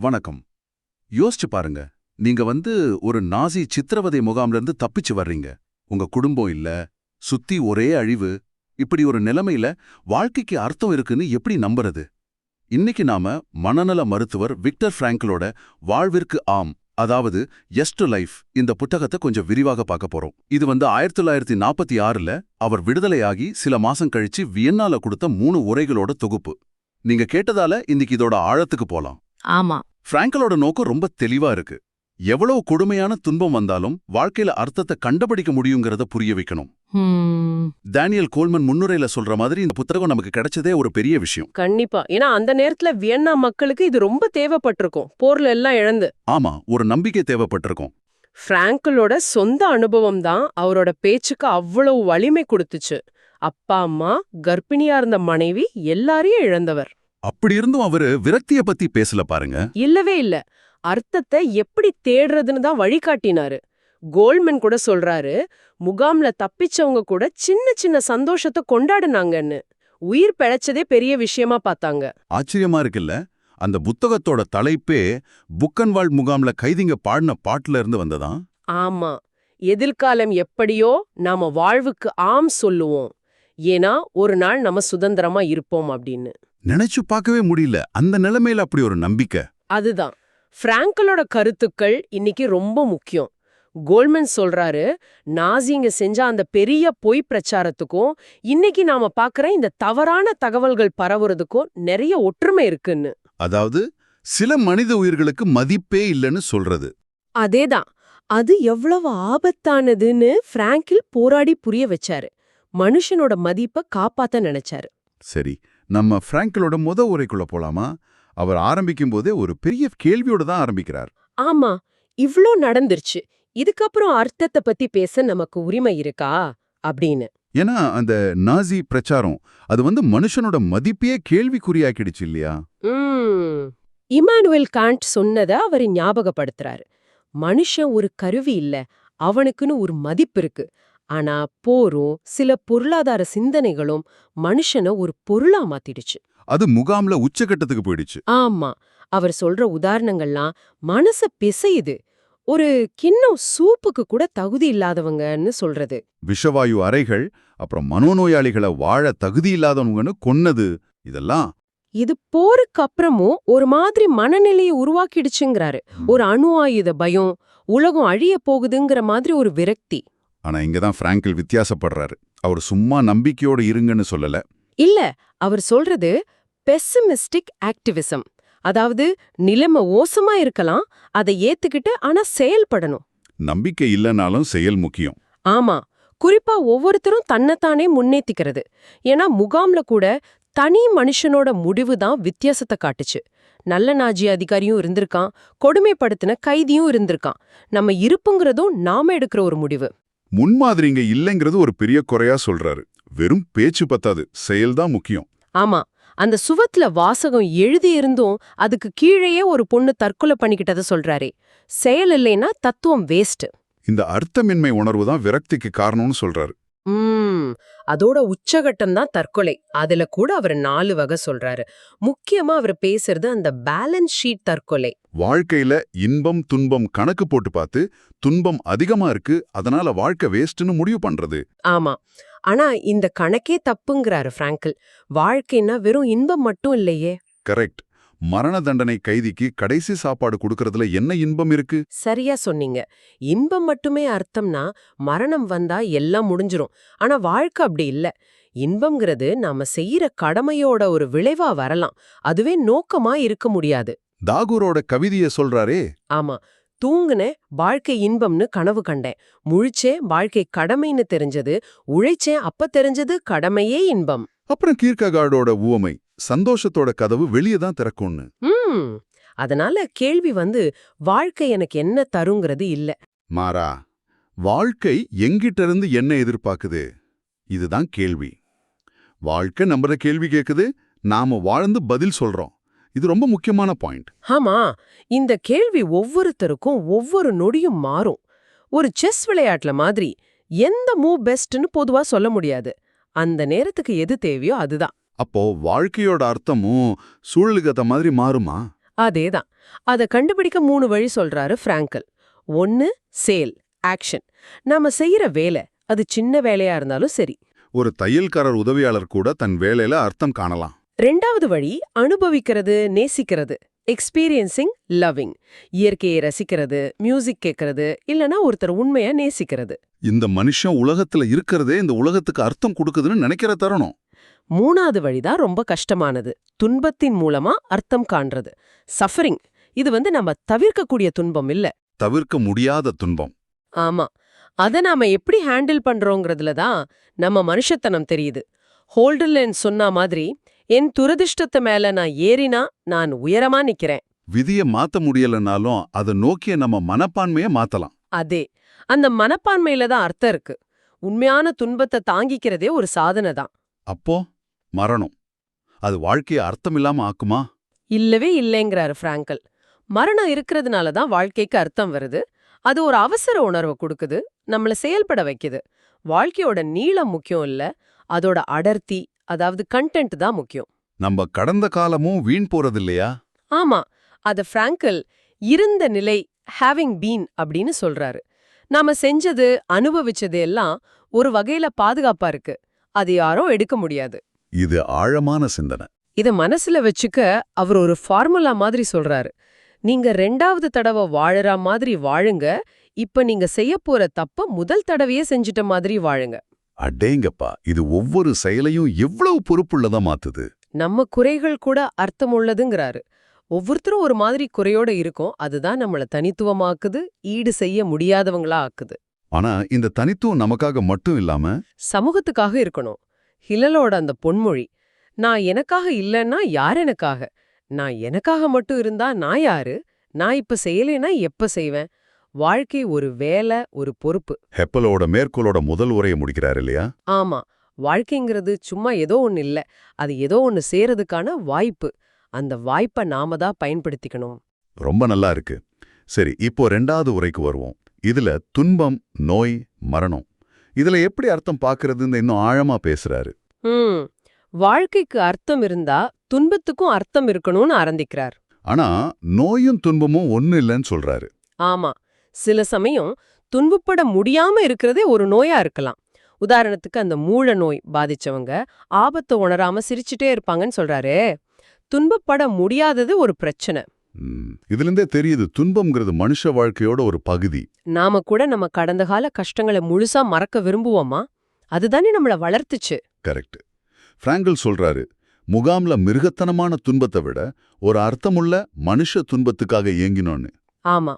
வணக்கம். யோசிச்சு பாருங்க. நீங்க வந்து ஒரு நாசி சித்திரவதை முகாம்ல இருந்து தப்பிச்சு வர்றீங்க. உங்க குடும்பம் இல்ல சுத்தி ஒரே அழிவு இப்படி ஒரு நிலைமையில வாழ்க்கைக்கு அர்த்தம் இருக்குன்னு எப்படி நம்புறது? இன்னைக்கு நாம மனநல மருத்துவர் விக்டர் பிராங்கலோட வாழ்விற்கு ஆம் அதாவது எஸ் டு லைஃப் இந்த புத்தகத்தை கொஞ்சம் விரிவாக பார்க்க போறோம். இது வந்து ஆயிரத்தி தொள்ளாயிரத்தி நாற்பத்தி ஆறுல அவர் விடுதலையாகி சில மாசம் கழிச்சு வியன்னால கொடுத்த மூணு உரைகளோட தொகுப்பு. நீங்க கேட்டதால இன்னைக்கு இதோட ஆழத்துக்கு போலாம். ஆமா. பிராங்கலோட நோக்கம் ரொம்ப தெளிவா இருக்கு. எவ்வளவு கொடுமையான துன்பம் வந்தாலும் வாழ்க்கையில அர்த்தத்தை கண்டுபிடிக்க முடியுங்கிறத புரிய வைக்கணும். டேனியல் கோல்மன் முன்னுரையில சொல்ற மாதிரி இந்த புத்தகம் நமக்கு கிடைச்சதே ஒரு பெரிய விஷயம். கண்டிப்பா. ஏன்னா அந்த நேரத்துல வியன்னா மக்களுக்கு இது ரொம்ப தேவைப்பட்டிருக்கும். போர்ல எல்லாம் இழந்து. ஆமா ஒரு நம்பிக்கை தேவைப்பட்டிருக்கும். பிராங்கலோட சொந்த அனுபவம் தான் அவரோட பேச்சுக்கு அவ்வளவு வலிமை கொடுத்துச்சு. அப்பா அம்மா கர்ப்பிணியா இருந்த மனைவி எல்லாரையும் இழந்தவர். அப்படி இருந்தும் அவரு விரக்திய பத்தி பேசல பாருங்க. இல்லவே இல்ல. அர்த்தத்தை எப்படி தேடுறதுன்னு தான் வழிகாட்டினாரு. கோல்மன் கூட சொல்றாரு முகாம்ல தப்பிச்சவங்க கூட சின்ன சின்ன சந்தோஷத்தை கொண்டாடுனாங்கன்னு. உயிர் பிழைச்சதே பெரிய விஷயமா பார்த்தாங்க. ஆச்சரியமா இருக்குல்ல? அந்த புத்தகத்தோட தலைப்பே புக்கன்வால் முகாம்ல கைதிங்க பாடின பாட்டுல இருந்து வந்ததாம் ஆமா. எதிர்காலம் எப்படியோ நாம வாழ்வுக்கு ஆம் சொல்லுவோம். ஏன்னா ஒரு நாள் நம்ம சுதந்திரமா இருப்போம் அப்படின்னு. நினைச்சு பார்க்கவே முடியல. அந்த நிலைமையில அப்படி ஒரு நம்பிக்கை. அதுதான். பிராங்கலோட கருத்துக்கள் இன்னைக்கு ரொம்ப முக்கியம். கோல்மன் சொல்றாரு நாசிங்க செஞ்ச அந்த பெரிய பொய் பிரச்சாரத்துக்கும் இன்னைக்கு நாம பார்க்கற இந்த தவறான தகவல்கள் பரவுறதுக்கும் நிறைய ஒற்றுமை இருக்குன்னு. அதாவது சில மனித உயிர்களுக்கு மதிப்பே இல்லைன்னு சொல்றது. அதேதான். அது எவ்வளவு ஆபத்தானதுன்னு பிராங்கில் போராடி புரிய வச்சாரு. மனுஷனோட மதிப்பை காப்பாத்த நினைச்சாரு. சரி நம்ம பிராங்கலோட முத உரைக்குள்ள போலாமா? அவர் ஆரம்பிக்கும் போதே ஒரு பெரிய கேள்வியோட தான் ஆரம்பிக்கிறார். ஆமா இவ்ளோ நடந்துருச்சு. இதுக்கப்புறம் அர்த்தத்தை பத்தி பேச நமக்கு உரிமை இருக்கா? அப்படின்னு. ஏன்னா அந்த நாசி பிரச்சாரம் அது வந்து மனுஷனோட மதிப்பையே கேள்விக்குறியாக்கிடுச்சு இல்லையா. இமானுவேல் காண்ட் சொன்னத அவர் ஞாபகப்படுத்துறாரு. மனுஷன் ஒரு கருவி இல்ல அவனுக்குன்னு ஒரு மதிப்பு இருக்கு. ஆனா போரும் சில பொருளாதார சிந்தனைகளும் மனுஷனை ஒரு பொருளா மாத்திடுச்சு. அது முகாம்ல உச்சகட்டத்துக்கு போயிடுச்சு. ஆமா அவர் சொல்ற உதாரணங்கள்லாம் மனச பிசையுது. ஒரு கிண்ணம் சூப்புக்கு கூட தகுதி இல்லாதவங்கன்னு சொல்றது. விஷவாயு அறைகள் அப்புறம் மனோநோயாளிகளை வாழ தகுதி இல்லாதவங்கன்னு கொன்னது இதெல்லாம். இது போருக்கு அப்புறமும் ஒரு மாதிரி மனநிலையை உருவாக்கிடுச்சுங்கிறாரு. ஒரு அணு ஆயுத பயம் உலகம் அழிய போகுதுங்கிற மாதிரி ஒரு விரக்தி. ஆனா இங்கதான் பிராங்கில் வித்தியாசப்படுறாரு. அவர் சும்மா நம்பிக்கையோட இருங்கன்னு சொல்லல. இல்ல அவர் சொல்றது பெசிமிஸ்டிக் ஆக்டிவிசம் அதாவது நிலைமை மோசமா இருக்கலாம் அதை ஏத்துக்கிட்டு ஆனா செயல்படணும். நம்பிக்கை இல்லைனாலும் செயல் முக்கியம். ஆமா குறிப்பா ஒவ்வொருத்தரும் தன்னைத்தானே முன்னேத்திக்கிறது. ஏன்னா முகாம்ல கூட தனி மனுஷனோட முடிவு தான் வித்தியாசத்தை காட்டுச்சு. நல்ல நாஜி அதிகாரியும் இருந்திருக்கான் கொடுமைப்படுத்தின கைதியும் இருந்திருக்கான். நம்ம இருப்புங்கிறதும் நாம எடுக்கிற ஒரு முடிவு. முன்மாதிரிங்க இல்லைங்கிறது ஒரு பெரிய குறையா சொல்றாரு. வெறும் பேச்சு பத்தாது செயல்தான் முக்கியம். ஆமா அந்த சுவத்துல வாசகம் எழுதி இருந்தும் அதுக்கு கீழேயே ஒரு பொண்ணு தற்கொலை பண்ணிக்கிட்டத சொல்றாரே. செயல் இல்லைன்னா தத்துவம் வேஸ்ட் இந்த அர்த்தமின்மை உணர்வு தான் விரக்திக்கு காரணம்னு சொல்றாரு. அதோட உச்சகட்டம் தான் தற்கொலை. அதுல கூட அவர் நாலு வகை சொல்றாரு. முக்கியமா அவர் பேசுறது அந்த பேலன்ஸ் ஷீட் தற்கொலை. வாழ்க்கையில இன்பம் துன்பம் கணக்கு போட்டு பார்த்து துன்பம் அதிகமா இருக்கு அதனால வாழ்க்கை வேஸ்ட்னு முடிவு பண்றது. ஆமா. ஆனா இந்த கணக்கே தப்புங்கிறாரு பிராங்கிள் வாழ்க்கைன்னா வெறும் இன்பம் மட்டும் இல்லையே. கரெக்ட் மரண தண்டனை கைதிக்கு கடைசி சாப்பாடு கொடுக்கறதுல என்ன இன்பம் இருக்கு? சரியா சொன்னீங்க. இன்பம் மட்டுமே அர்த்தம்னா மரணம் வந்தா எல்லாம் முடிஞ்சிரும். ஆனா வாழ்க்கை அப்படி இல்ல. இன்பம்ங்கிறது நாம செய்யற கடமையோட ஒரு விளைவா வரலாம். அதுவே நோக்கமா இருக்க முடியாது. தாகூரோட கவிதைய சொல்றாரே. ஆமா. தூங்குனேன் வாழ்க்கை இன்பம்னு கனவு கண்டேன். முழிச்சேன் வாழ்க்கை கடமைன்னு தெரிஞ்சது. உழைச்சேன் அப்ப தெரிஞ்சது கடமையே இன்பம். அப்புறம் கீர்க்ககார்டோட உவமை சந்தோஷத்தோட கதவு வெளியே தான் திறக்கும்னு. ம். அதனால கேள்வி வந்து வாழ்க்கை எனக்கு என்ன தருங்கிறது இல்ல. மாறா வாழ்க்கை எங்கிட்ட இருந்து என்ன எதிர்பார்க்குது? இதுதான் கேள்வி. வாழ்க்கை நம்மள கேள்வி கேக்குது நாம வாழ்ந்து பதில் சொல்றோம். இது ரொம்ப முக்கியமான பாயிண்ட். ஆமா இந்த கேள்வி ஒவ்வொருத்தருக்கும் ஒவ்வொரு நொடியும் மாறும். ஒரு செஸ் விளையாட்டுல மாதிரி எந்த மூவ் பெஸ்ட்னு பொதுவா சொல்ல முடியாது. அந்த நேரத்துக்கு எது தேவையோ அதுதான். அப்போ வாழ்க்கையோட அர்த்தமும் சூழலுக்கு மாதிரி மாறுமா? அதேதான். அத கண்டுபிடிக்க மூணு வழி சொல்றாரு பிராங்கல் ஒன்னு சேல் ஆக்ஷன் நாம செய்யற வேலை அது சின்ன வேலையா இருந்தாலும் சரி. ஒரு தையல்காரர் உதவியாளர் கூட தன் வேலையில அர்த்தம் காணலாம். ரெண்டாவது வழி அனுபவிக்கிறது நேசிக்கிறது. எக்ஸ்பீரியன்சிங் லவ்விங் இயற்கையை ரசிக்கிறது மியூசிக் கேட்கறது இல்லனா ஒருத்தர் உண்மையா நேசிக்கிறது. இந்த மனுஷன் உலகத்துல இருக்கிறதே இந்த உலகத்துக்கு அர்த்தம் கொடுக்குதுன்னு நினைக்கிற தருணம். மூணாவது வழிதான் ரொம்ப கஷ்டமானது. துன்பத்தின் மூலமா அர்த்தம் காண்றது. சஃபரிங் இது வந்து நம்ம தவிர்க்கக்கூடிய துன்பம் இல்ல. தவிர்க்க முடியாத துன்பம். ஆமா. அத நாம எப்படி ஹேண்டில் பண்றோங்கிறதுல தான் நம்ம மனுஷத்தனம் தெரியுது. ஹோல்டர்லேன் சொன்ன மாதிரி என் துரதிர்ஷ்டத்து மேல நான் ஏறினா நான் உயரமா நிக்கிறேன். விதிய மாத்த முடியலனாலும் அதை நோக்கிய நம்ம மனப்பான்மைய மாத்தலாம். அதே அந்த மனப்பான்மையில தான் அர்த்தம் இருக்கு. உண்மையான துன்பத்தை தாங்கிக்கிறதே ஒரு சாதனை தான். அப்போ மரணம். அது வாழ்க்கைய அர்த்தமில்லாம ஆக்குமா? இல்லவே இல்லைங்கிறாரு பிராங்கல் மரணம் இருக்கிறதுனால தான் வாழ்க்கைக்கு அர்த்தம் வருது. அது ஒரு அவசர உணர்வை கொடுக்குது. நம்மள செயல்பட வைக்குது. வாழ்க்கையோட நீளம் முக்கியம் இல்ல. அதோட அடர்த்தி அதாவது கண்டென்ட் தான் முக்கியம். நம்ம கடந்த காலமும் வீண் போறதில்லையா? ஆமா. அத பிராங்கல் இருந்த நிலை ஹேவிங் பீன் அப்படின்னு சொல்றாரு. நாம செஞ்சது அனுபவிச்சது எல்லாம் ஒரு வகையில பாதுகாப்பா இருக்கு. அது யாரும் எடுக்க முடியாது. இது ஆழமான சிந்தனை. இத மனசுல வச்சுக்க அவர் ஒரு ஃபார்முலா மாதிரி சொல்றாரு. நீங்க ரெண்டாவது தடவை வாழற மாதிரி வாழுங்க. இப்ப நீங்க செய்ய போற தப்ப முதல் தடவையே செஞ்சிட்ட மாதிரி வாழுங்க. அடேங்கப்பா இது ஒவ்வொரு செயலையும் எவ்வளவு பொறுப்புள்ளதா மாத்துது? நம்ம குறைகள் கூட அர்த்தமுள்ளதுங்கிறாரு. ஒவ்வொருத்தரும் ஒரு மாதிரி குறையோட இருக்கும். அதுதான் நம்மள தனித்துவமாக்குது ஈடு செய்ய முடியாதவங்களா ஆக்குது. ஆனா இந்த தனித்துவம் நமக்காக மட்டும் இல்லாம சமூகத்துக்காக இருக்கணும். ஹிலலோட அந்த பொன்மொழி நான் எனக்காக இல்லைன்னா யார் எனக்காக? நான் எனக்காக மட்டும் இருந்தா நான் யாரு? நான் இப்ப செய்யலைன்னா எப்ப செய்வேன்? வாழ்க்கை ஒரு வேலை ஒரு பொறுப்பு. ஹெப்பலோட மேற்கோளோட முதல் உரையை முடிக்கிறார் இல்லையா? ஆமா. வாழ்க்கைங்கிறது சும்மா ஏதோ ஒண்ணு இல்ல. அது ஏதோ ஒண்ணு சேரதுக்கான வாய்ப்பு. அந்த வாய்ப்பை நாம தான் பயன்படுத்திக்கணும். ரொம்ப நல்லா இருக்கு. சரி இப்போ ரெண்டாவது உரைக்கு வருவோம். இதுல துன்பம் நோய் மரணம். இதுல எப்படி அர்த்தம் பாக்குறதுன்னு இன்னும் ஆழமா பேசுறாரு. வாழ்க்கைக்கு அர்த்தம் இருந்தா துன்பத்துக்கும் அர்த்தம் இருக்கணும்னு ஆரம்பிக்கிறார். ஆனா நோயும் துன்பமும் ஒண்ணு இல்லைன்னு சொல்றாரு. ஆமா. சில சமயம் துன்பப்பட முடியாம இருக்கிறதே ஒரு நோயா இருக்கலாம். உதாரணத்துக்கு அந்த மூல நோய் பாதிச்சவங்க ஆபத்தை உணராம சிரிச்சுட்டே இருப்பாங்கன்னு சொல்றாரே. துன்பப்பட முடியாதது ஒரு பிரச்சனை. இதிலிருந்தே தெரியுது துன்பம்ங்கிறது மனுஷ வாழ்க்கையோட ஒரு பகுதி. நாம கூட நம்ம கடந்த கால கஷ்டங்களை முழுசா மறக்க விரும்புவோமா? அதுதானே நம்மள வளர்த்துச்சு. கரெக்ட். பிராங்கல் சொல்றாரு முகாம்ல மிருகத்தனமான துன்பத்தை விட ஒரு அர்த்தமுள்ள மனுஷ துன்பத்துக்காக ஏங்கினோன்னு ஆமா.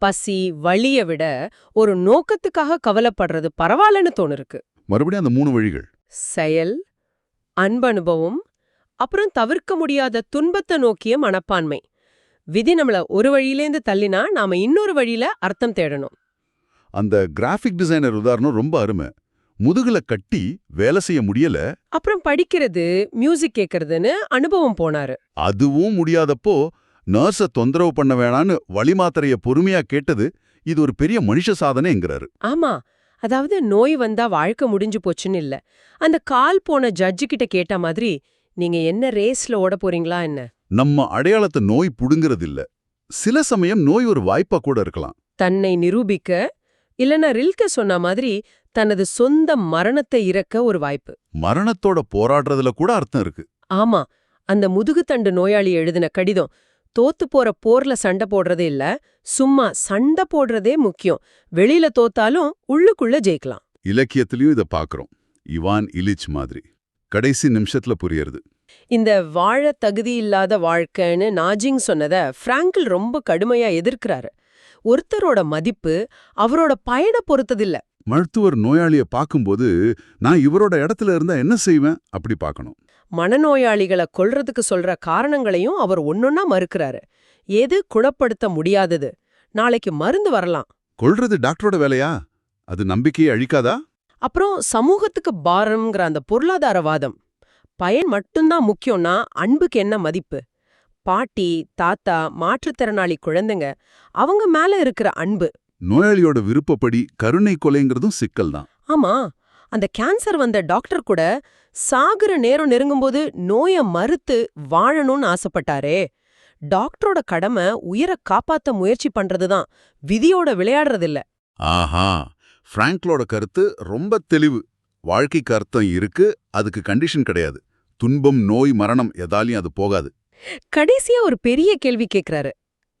பசி வலிய விட ஒரு நோக்கத்துக்காக கவலைப்படுறது பரவாயில்லன்னு தோணிருக்கு. மறுபடியும் அந்த மூணு வழிகள். செயல் அன்பனுபவம் அப்புறம் தவிர்க்க முடியாத துன்பத்தை நோக்கிய மனப்பான்மை. விதி நம்மள ஒரு வழியிலேந்து தள்ளினா நாம இன்னொரு வழியில அர்த்தம் தேடணும். அந்த கிராஃபிக் டிசைனர் உதாரணம் ரொம்ப அருமை. முதுகுல கட்டி வேலை செய்ய முடியல. அப்புறம் படிக்கிறது மியூசிக் கேட்கறதுன்னு அனுபவம் போனாரு. அதுவும் முடியாதப்போ நர்ஸ தொந்தரவு பண்ண வேணான்னு வழி மாத்திரைய பொறுமையா கேட்டது இது ஒரு பெரிய மனுஷ சாதனைங்கிறாரு. ஆமா. அதாவது நோய் வந்தா வாழ்க்கை முடிஞ்சு போச்சுன்னு இல்ல. அந்த கால் போன ஜட்ஜு கிட்ட கேட்ட மாதிரி நீங்க என்ன ரேஸ்ல ஓட போறீங்களா என்ன? நம்ம அடையாளத்தை நோய் புடுங்கிறது இல்ல. சில சமயம் நோய் ஒரு வாய்ப்பா கூட இருக்கலாம். தன்னை நிரூபிக்க இல்லனா ரில்க சொன்ன மாதிரி தனது சொந்த மரணத்தை இறக்க ஒரு வாய்ப்பு. மரணத்தோட போராடுறதுல கூட அர்த்தம் இருக்கு. ஆமா. அந்த முதுகுத்தண்டு நோயாளி எழுதின கடிதம் தோத்து போற போர்ல சண்டை போடுறதே இல்ல சும்மா சண்டை போடுறதே முக்கியம். வெளியில தோத்தாலும் உள்ளுக்குள்ள ஜெயிக்கலாம். இலக்கியத்திலயும் இத பாக்குறோம். இவான் இலிச் மாதிரி. கடைசி நிமிஷத்துல புரியறது. இந்த வாழ தகுதி இல்லாத வாழ்க்கைன்னு நாஜிங் சொன்னத பிராங்கிள் ரொம்ப கடுமையா எதிர்க்கிறாரு. ஒருத்தரோட மதிப்பு அவரோட பயண பொறுத்ததில்ல. மருத்துவர் நோயாளிய பார்க்கும்போது நான் இவரோட இடத்துல இருந்தா என்ன செய்வேன்? அப்படி பார்க்கணும். மனநோயாளிகளை கொல்றதுக்கு சொல்ற காரணங்களையும் அவர் ஒன்னொன்னா மறுக்கிறாரு. எது குணப்படுத்த முடியாதது? நாளைக்கு மருந்து வரலாம். கொல்றது டாக்டரோட வேலையா? அது நம்பிக்கையை அழிக்காதா? அப்புறம் சமூகத்துக்கு பாரம்ங்கிற அந்த பொருளாதாரவாதம். பயன் மட்டும்தான் முக்கியம்னா அன்புக்கு என்ன மதிப்பு? பாட்டி தாத்தா மாற்றுத்திறனாளி குழந்தைங்க அவங்க மேல இருக்கிற அன்பு. நோயாளியோட விருப்பப்படி கருணை கொலைங்கிறதும் சிக்கல் தான் ஆமா. அந்த கேன்சர் வந்த டாக்டர் கூட சாகுற நேரம் நெருங்கும்போது நோய மறுத்து வாழணும்னு ஆசைப்பட்டாரே. டாக்டரோட கடமை உயிரை காப்பாத்த முயற்சி பண்றதுதான். விதியோட விளையாடுறதில்ல. ஆஹா பிராங்க்லோட கருத்து ரொம்ப தெளிவு. வாழ்க்கைக்கு அர்த்தம் இருக்கு அதுக்கு கண்டிஷன் கிடையாது. துன்பம் நோய் மரணம் எதாலையும் அது போகாது. கடைசியா ஒரு பெரிய கேள்வி கேக்குறாரு.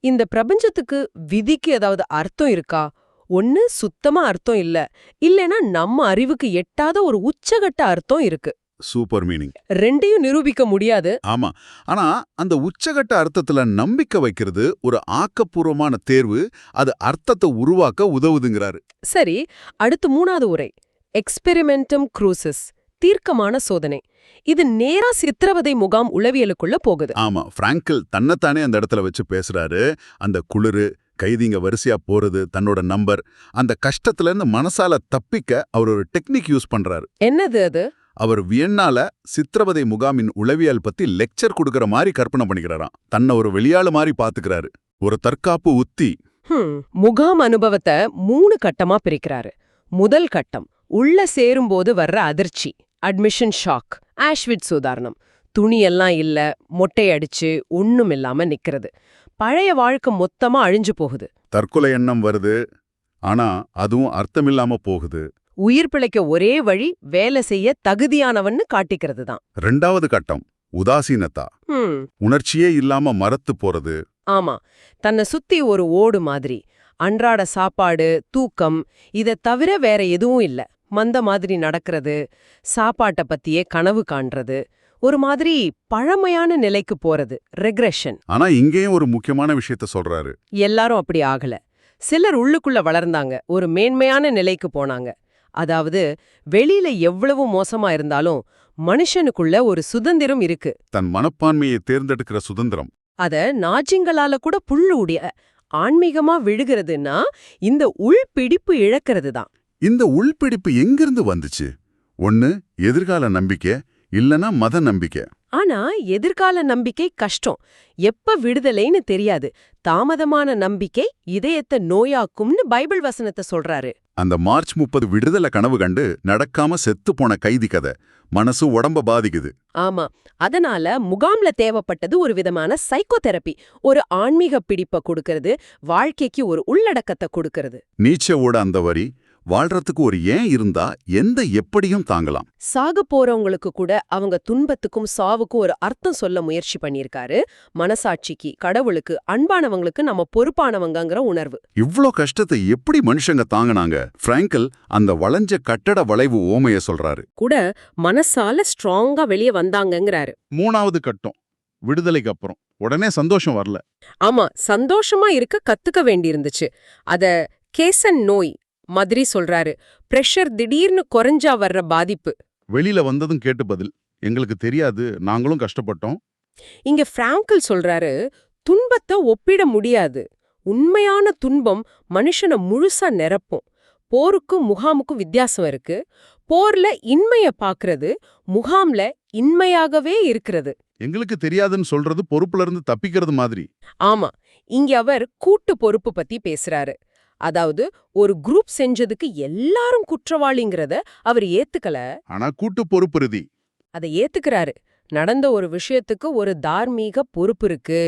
இந்த பிரபஞ்சத்துக்கு விதிக்கு ஏதாவது அர்த்தம் இருக்கா? ஒண்ணு சுத்தமா அர்த்தம் இல்ல. இல்லனா நம்ம அறிவுக்கு எட்டாத ஒரு உச்சகட்ட அர்த்தம் இருக்கு. Super meaning. ரெண்டையும் நிரூபிக்க முடியாது. ஆமா. ஆனா அந்த உச்சகட்ட அர்த்தத்துல நம்பிக்கை வைக்கிறது ஒரு ஆக்கப்பூர்வமான தேர்வு. அது அர்த்தத்தை உருவாக்க உதவுதுங்கிறாரு. சரி அடுத்து மூணாவது உரை. எக்ஸ்பெரிமெண்டம் க்ரூசஸ் தீர்க்கமான சோதனை. இது நேரா சித்திரவதை முகாம் உளவியலுக்குள்ள போகுது. ஆமா பிராங்கிள் தன்னைத்தானே அந்த இடத்துல வச்சு பேசுறாரு. அந்த குளிரு கைதிங்க வரிசையா போறது தன்னோட நம்பர் அந்த கஷ்டத்துல இருந்து மனசால தப்பிக்க அவர் ஒரு டெக்னிக் யூஸ் பண்றாரு. என்னது அது? அவர் வியன்னால சித்திரவதை முகாமின் உளவியல் பத்தி லெக்சர் கொடுக்கற மாதிரி கற்பனை பண்ணிக்கிறாராம். தன்னை ஒரு வெளியாளு மாதிரி பாத்துக்கிறாரு. ஒரு தற்காப்பு உத்தி. ஹம், முகாம் அனுபவத்தை மூணு கட்டமா பிரிக்கிறாரு. முதல் கட்டம் உள்ள சேரும்போது வர்ற அதிர்ச்சி அட்மிஷன் ஷாக் ஆஷ்விட்ஸ் உதாரணம். துணியெல்லாம் இல்ல மொட்டை அடிச்சு ஒண்ணும் இல்லாம நிக்கிறது. பழைய வாழ்க்கை மொத்தமா அழிஞ்சு போகுது. தற்கொலை எண்ணம் வருது ஆனா அதுவும் அர்த்தமில்லாம போகுது. உயிர் பிழைக்க ஒரே வழி வேலை செய்ய தகுதியானவன்னு காட்டிக்கிறது தான். ரெண்டாவது கட்டம் உதாசீனத்தா. உணர்ச்சியே இல்லாம மரத்து போறது. ஆமா தன்னை சுத்தி ஒரு ஓடு மாதிரி அன்றாட சாப்பாடு தூக்கம் இத தவிர வேற எதுவும் இல்ல. மந்த மாதிரி நடக்கிறது சாப்பாட்ட பத்தியே கனவு காண்றது ஒரு மாதிரி பழமையான நிலைக்கு போறது ரெக்ரெஷன் ஆனா இங்கேயும் ஒரு முக்கியமான விஷயத்த சொல்றாரு. எல்லாரும் அப்படி ஆகல. சிலர் உள்ளுக்குள்ள வளர்ந்தாங்க ஒரு மேன்மையான நிலைக்கு போனாங்க. அதாவது வெளியில எவ்வளவு மோசமா இருந்தாலும் மனுஷனுக்குள்ள ஒரு சுதந்திரம் இருக்கு. தன் மனப்பான்மையை தேர்ந்தெடுக்கிற சுதந்திரம். அத நாஜிங்களால கூட புல்லு உடைய ஆன்மீகமா விழுகிறதுன்னா இந்த உள்பிடிப்பு இழக்கிறது தான் இந்த உள்பிடிப்பு எங்கிருந்து வந்துச்சு? ஒன்னு எதிர்கால நம்பிக்கை இல்லனா மத நம்பிக்கை. ஆனா எதிர்கால நம்பிக்கை கஷ்டம். எப்ப விடுதலைன்னு தெரியாது. தாமதமான நம்பிக்கை இதயத்தை நோயாக்கும்னு பைபிள் வசனத்தை சொல்றாரு. அந்த மார்ச் முப்பது விடுதலை கனவு கண்டு நடக்காம செத்து போன கைதி கதை. மனசு உடம்ப பாதிக்குது. ஆமா. அதனால முகாம்ல தேவைப்பட்டது ஒரு விதமான சைக்கோதெரப்பி ஒரு ஆன்மீக பிடிப்ப கொடுக்கறது வாழ்க்கைக்கு ஒரு உள்ளடக்கத்தை கொடுக்கறது. நீச்சவோட அந்த வரி வாழ்றதுக்கு ஒரு ஏன் இருந்தா எந்த எப்படியும் தாங்கலாம். சாக போறவங்களுக்கு கூட அவங்க துன்பத்துக்கும் சாவுக்கும் ஒரு அர்த்தம் சொல்ல முயற்சி பண்ணியிருக்காரு. மனசாட்சிக்கு கடவுளுக்கு அன்பானவங்களுக்கு நம்ம பொறுப்பானவங்கங்கிற உணர்வு. இவ்ளோ கஷ்டத்தை எப்படி மனுஷங்க தாங்குனாங்க? பிராங்கல் அந்த வளைஞ்ச கட்டட வளைவு ஓமைய சொல்றாரு. கூட மனசால ஸ்ட்ராங்கா வெளியே வந்தாங்கங்கிறாரு. மூணாவது கட்டம் விடுதலைக்கு அப்புறம். உடனே சந்தோஷம் வரல. ஆமா சந்தோஷமா இருக்க கத்துக்க வேண்டியிருந்துச்சு. அத கேசன் நோய் மாதிரி சொல்றாரு. பிரஷர் திடீர்னு குறைஞ்சா வர்ற பாதிப்பு. வெளியில வந்ததும் கேட்டு பதில். எங்களுக்கு தெரியாது. நாங்களும் கஷ்டப்பட்டோம். இங்க பிராங்கிள் சொல்றாரு துன்பத்தை ஒப்பிட முடியாது. உண்மையான துன்பம் மனுஷனை முழுசா நிரப்பும். போருக்கும் முகாமுக்கும் வித்தியாசம் இருக்கு. போர்ல இன்மைய பாக்குறது முகாம்ல இன்மையாகவே இருக்கிறது. எங்களுக்கு தெரியாதுன்னு சொல்றது பொறுப்புல இருந்து தப்பிக்கிறது மாதிரி. ஆமா. இங்க அவர் கூட்டு பொறுப்பு பத்தி பேசுறாரு. அதாவது ஒரு குரூப் செஞ்சதுக்கு எல்லாரும் குற்றவாளிங்கிறத அவர் ஏத்துக்கல. ஆனா கூட்டு பொறுப்புறுதி. அதை ஏத்துக்கிறாரு. நடந்த ஒரு விஷயத்துக்கு ஒரு தார்மீக பொறுப்பு இருக்கு.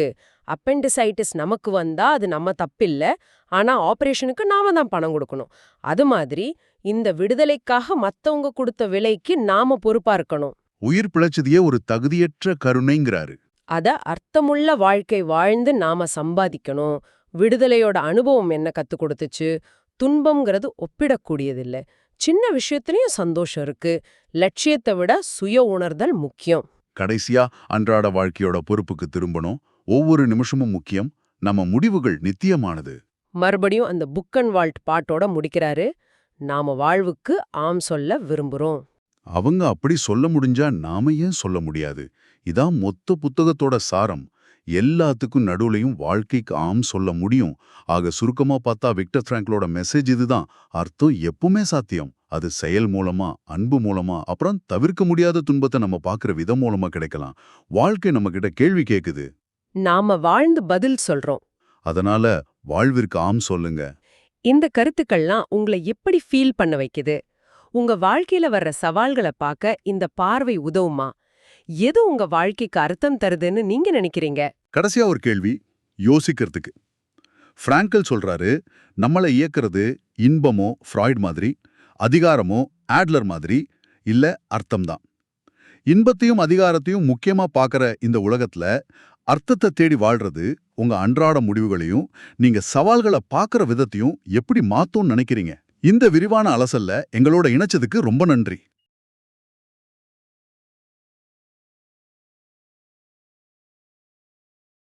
அப்பெண்டிசைட்டிஸ் நமக்கு வந்தா அது நம்ம தப்பில்ல. ஆனா ஆபரேஷனுக்கு நாம தான் பணம் கொடுக்கணும். அது மாதிரி இந்த விடுதலைக்காக மத்தவங்க கொடுத்த விலைக்கு நாம பொறுப்பா இருக்கணும். உயிர் பிழைச்சதையே ஒரு தகுதியற்ற கருணைங்கிறாரு. அத அர்த்தமுள்ள வாழ்க்கை வாழ்ந்து நாம சம்பாதிக்கணும். விடுதலையோட அனுபவம் என்ன கத்து கொடுத்துச்சு? துன்பம்ங்கிறது ஒப்பிடக்கூடியதில்ல. சின்ன விஷயத்துலயும் சந்தோஷம் இருக்கு. லட்சியத்தை விட சுய உணர்தல் முக்கியம். கடைசியா அன்றாட வாழ்க்கையோட பொறுப்புக்கு திரும்பணும். ஒவ்வொரு நிமிஷமும் முக்கியம். நம்ம முடிவுகள் நித்தியமானது. மறுபடியும் அந்த புக் அண்ட் வால்ட் பாட்டோட முடிக்கிறாரு. நாம வாழ்வுக்கு ஆம் சொல்ல விரும்புறோம். அவங்க அப்படி சொல்ல முடிஞ்சா நாம ஏன் சொல்ல முடியாது? இதான் மொத்த புத்தகத்தோட சாரம். எல்லாத்துக்கும் நடுவுலையும் வாழ்க்கைக்கு ஆம் சொல்ல முடியும். ஆக சுருக்கமா பார்த்தா விக்டர் பிராங்க்லோட மெசேஜ் இதுதான். அர்த்தம் எப்பவுமே சாத்தியம். அது செயல் மூலமா அன்பு மூலமா அப்புறம் தவிர்க்க முடியாத துன்பத்தை நம்ம பார்க்குற விதம் மூலமா கிடைக்கலாம். வாழ்க்கை நம்ம கிட்ட கேள்வி கேக்குது. நாம வாழ்ந்து பதில் சொல்றோம். அதனால வாழ்விற்கு ஆம் சொல்லுங்க. இந்த கருத்துக்கள்லாம் உங்களை எப்படி ஃபீல் பண்ண வைக்குது? உங்க வாழ்க்கையில வர்ற சவால்களை பார்க்க இந்த பார்வை உதவுமா? எது உங்க வாழ்க்கைக்கு அர்த்தம் தருதுன்னு நீங்க நினைக்கிறீங்க? கடைசியா ஒரு கேள்வி யோசிக்கிறதுக்கு. பிராங்கல் சொல்றாரு நம்மளை இயக்குறது இன்பமோ ஃப்ராய்ட் மாதிரி அதிகாரமோ ஆட்லர் மாதிரி இல்ல அர்த்தம்தான் இன்பத்தையும் அதிகாரத்தையும் முக்கியமா பாக்குற இந்த உலகத்துல அர்த்தத்தை தேடி வாழ்றது உங்க அன்றாட முடிவுகளையும் நீங்க சவால்களை பார்க்குற விதத்தையும் எப்படி மாத்தும்னு நினைக்கிறீங்க? இந்த விரிவான அலசல்ல எங்களோட இணைச்சதுக்கு ரொம்ப நன்றி.